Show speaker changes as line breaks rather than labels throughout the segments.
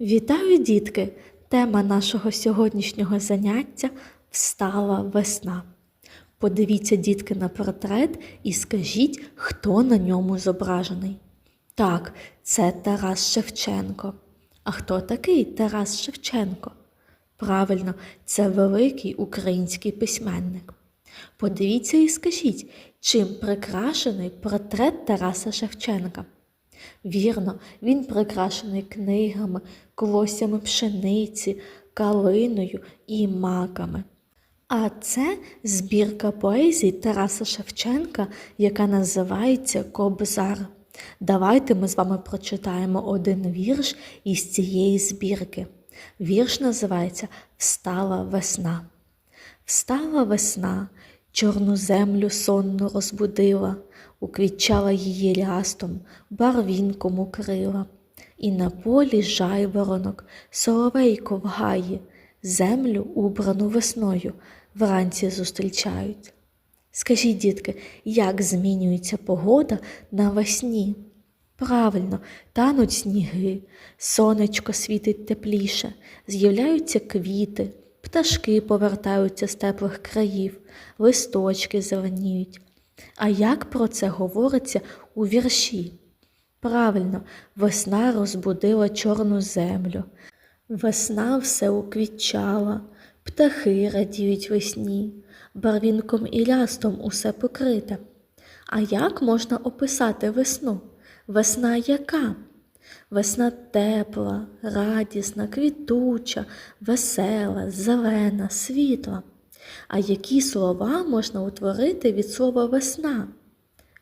Вітаю, дітки! Тема нашого сьогоднішнього заняття встала весна. Подивіться, дітки, на портрет і скажіть, хто на ньому зображений. Так, це Тарас Шевченко. А хто такий Тарас Шевченко? Правильно, це великий український письменник. Подивіться і скажіть, чим прикрашений портрет Тараса Шевченка. Вірно, він прикрашений книгами, колоссями пшениці, калиною і маками. А це збірка поезій Тараса Шевченка, яка називається Кобзар. Давайте ми з вами прочитаємо один вірш із цієї збірки. Вірш називається Встала весна. Встала весна, чорну землю сонну розбудила, уквітчала її рястом, барвінком укрила. І на полі жайворонок, соловейко в гаї, землю, убрану весною, вранці зустрічають. Скажіть, дітки, як змінюється погода навесні? Правильно, тануть сніги, сонечко світить тепліше, з'являються квіти, пташки повертаються з теплих країв, листочки зеленіють. А як про це говориться у вірші? Правильно, весна розбудила чорну землю, весна все уквітчала, птахи радіють весні, барвінком і лястом усе покрите. А як можна описати весну? Весна яка? Весна тепла, радісна, квітуча, весела, зелена, світла. А які слова можна утворити від слова весна?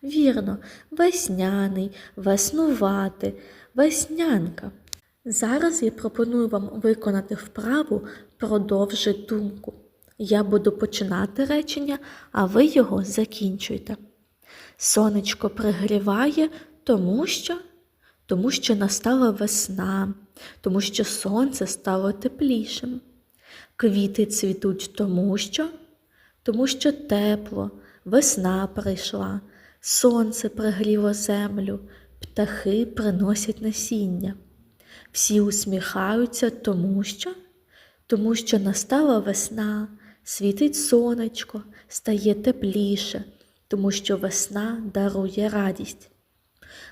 Вірно, весняний, веснувати, веснянка. Зараз я пропоную вам виконати вправу продовжи думку. Я буду починати речення, а ви його закінчуйте. Сонечко пригріває, тому що тому що настала весна, тому що сонце стало теплішим. Квіти цвітуть тому що, тому що тепло, весна прийшла, сонце пригріло землю, птахи приносять насіння. Всі усміхаються тому що, тому що настала весна, світить сонечко, стає тепліше, тому що весна дарує радість.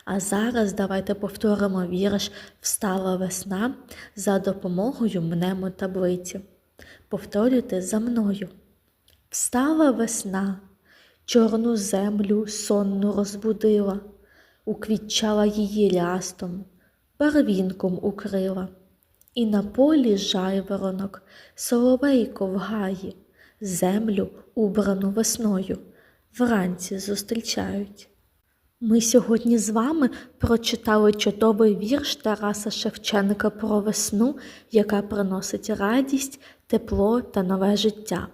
А зараз давайте повторимо вірш Встала весна за допомогою мнемотаблиці. Повторюйте за мною. Встала весна, чорну землю сонну розбудила, уквітчала її рястом, барвінком укрила. І на полі жайворонок, соловейко в гаї, землю, убрану весною, вранці зустрічають. Ми сьогодні з вами прочитали чудовий вірш Тараса Шевченка про весну, яка приносить радість, тепло та нове життя.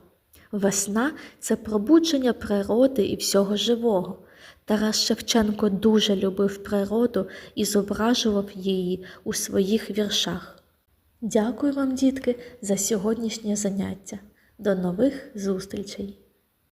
Весна це пробудження природи і всього живого. Тарас Шевченко дуже любив природу і зображував її у своїх віршах. Дякую вам, дітки, за сьогоднішнє заняття. До нових зустрічей!